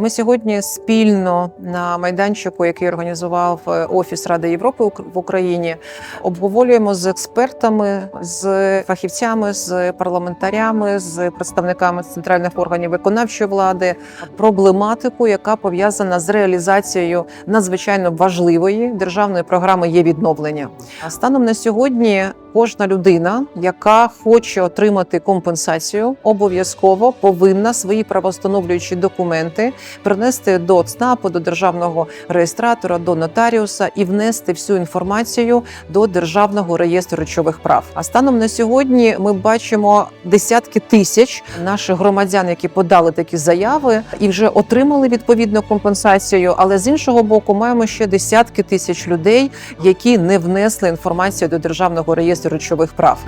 Ми сьогодні спільно на майданчику, який організував е, Офіс Ради Європи в Україні, обговорюємо з експертами, з фахівцями, з парламентарями, з представниками центральних органів виконавчої влади проблематику, яка пов'язана з реалізацією надзвичайно важливої державної програми є відновлення. Станом на сьогодні кожна людина, яка хоче отримати компенсацію, обов'язково повинна свої правостановлюючі документи принести до ЦНАПу, до державного реєстратора, до нотаріуса і внести всю інформацію до державного реєстру речових прав. А станом на сьогодні ми бачимо десятки тисяч наших громадян, які подали такі заяви і вже отримали відповідну компенсацію. Але з іншого боку, маємо ще десятки тисяч людей, які не внесли інформацію до державного реєстру речових прав.